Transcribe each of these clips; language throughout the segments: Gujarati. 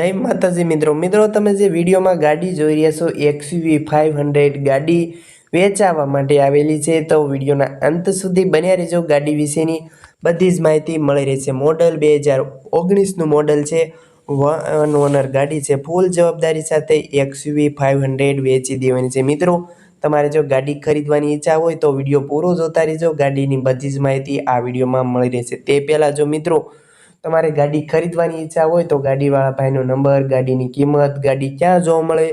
જય માતાજી મિત્રો. મિત્રો, તમે જે વિડીયોમાં ગાડી જોઈ રહ્યા છો, એક્સયુવી ફાઇવ હંડ્રેડ ગાડી વેચાવા માટે આવેલી છે, તો વિડીયોના અંત સુધી બન્યા રહેજો. ગાડી વિશેની બધી જ માહિતી મળી રહેશે. મોડલ બે હજાર ઓગણીસનું મોડલ છે, વન ઓનર ગાડી છે, ફૂલ જવાબદારી સાથે એક્સયુવી ફાઇવ હંડ્રેડ વેચી દેવાની છે. મિત્રો, તમારે જો ગાડી ખરીદવાની ઈચ્છા હોય, તો વીડિયો પૂરો જોતા રહેજો. ગાડીની બધી જ માહિતી આ વિડીયોમાં મળી રહેશે. તે પહેલાં જો મિત્રો તમારે ગાડી ખરીદવાની ઈચ્છા હોય તો ગાડીવાળા ભાઈનો નંબર, ગાડીની કિંમત, ગાડી ક્યાં જોવા મળે,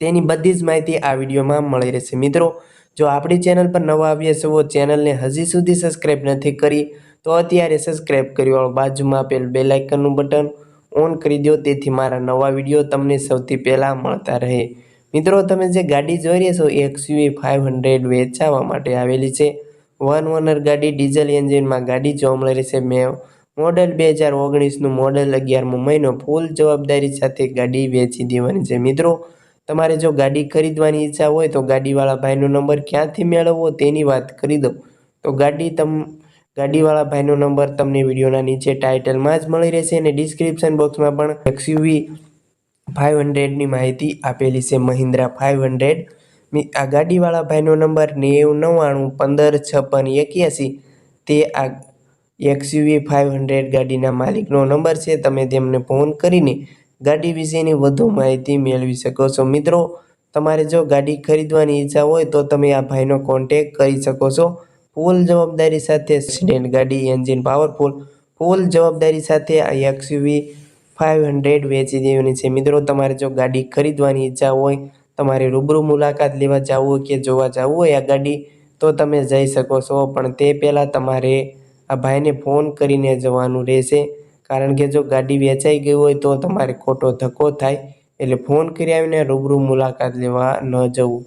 તેની બધી જ માહિતી આ વિડીયોમાં મળી રહેશે. મિત્રો, જો આપણી ચેનલ પર નવા આવ્યા છો ચેનલને હજી સુધી સબસ્ક્રાઈબ નથી કરી, તો અત્યારે સબસ્ક્રાઈબ કરી બાજુમાં આપેલ બે લાઇકનનું બટન ઓન કરી દો, તેથી મારા નવા વીડિયો તમને સૌથી પહેલાં મળતા રહે. મિત્રો, તમે જે ગાડી જોઈ રહ્યા છો, એ એક્સયુવી ફાઇવ હંડ્રેડ વેચાવા માટે આવેલી છે. વન ઓનર ગાડી, ડીઝલ એન્જિનમાં ગાડી જોવા મળી રહેશે. મેં મોડલ બે હજાર ઓગણીસનું મોડલ અગિયારમો મહિનો ફૂલ જવાબદારી સાથે ગાડી વેચી દેવાની છે. મિત્રો, તમારે જો ગાડી ખરીદવાની ઈચ્છા હોય તો ગાડીવાળા ભાઈનો નંબર ક્યાંથી મેળવવો તેની વાત કરી દઉં. તો ગાડી તમ, ગાડીવાળા ભાઈનો નંબર તમને વિડીયોના નીચે ટાઇટલમાં જ મળી રહેશે અને ડિસ્ક્રિપ્શન બોક્સમાં પણ એક્સયુવી ફાઇવ હંડ્રેડની માહિતી આપેલી છે મહિન્દ્રા ફાઇવ હંડ્રેડ. આ ગાડીવાળા ભાઈનો નંબર નેવું, નવ્વાણું, પંદર, છપ્પન, એક્યાસી. તે આ એક્સયુવી ફાઇવ હંડ્રેડ ગાડીના માલિકનો નંબર છે. તમે તેમને ફોન કરીને ગાડી વિશેની વધુ માહિતી મેળવી શકો છો. મિત્રો, તમારે જો ગાડી ખરીદવાની ઈચ્છા હોય તો તમે આ ભાઈનો કોન્ટેક કરી શકો છો. ફૂલ જવાબદારી સાથે સ્ટેન્ડ ગાડી એન્જિન પાવરફુલ ફૂલ જવાબદારી સાથે આ એક્સયુવી ફાઇવ હંડ્રેડ વેચી દેવાની છે. મિત્રો, તમારે જો ગાડી ખરીદવાની ઈચ્છા હોય, તમારે રૂબરૂ મુલાકાત લેવા જવું હોય કે જોવા જવું હોય આ ગાડી, તો તમે જઈ શકો છો. પણ તે પહેલાં તમારે આ ભાઈને ફોન કરીને જવાનું રહેશે. કારણ કે જો ગાડી વેચાઈ ગઈ હોય તો તમારે ખોટો ધક્કો થાય. એટલે ફોન કરી આવીને રૂબરૂ મુલાકાત લેવા ન જવું.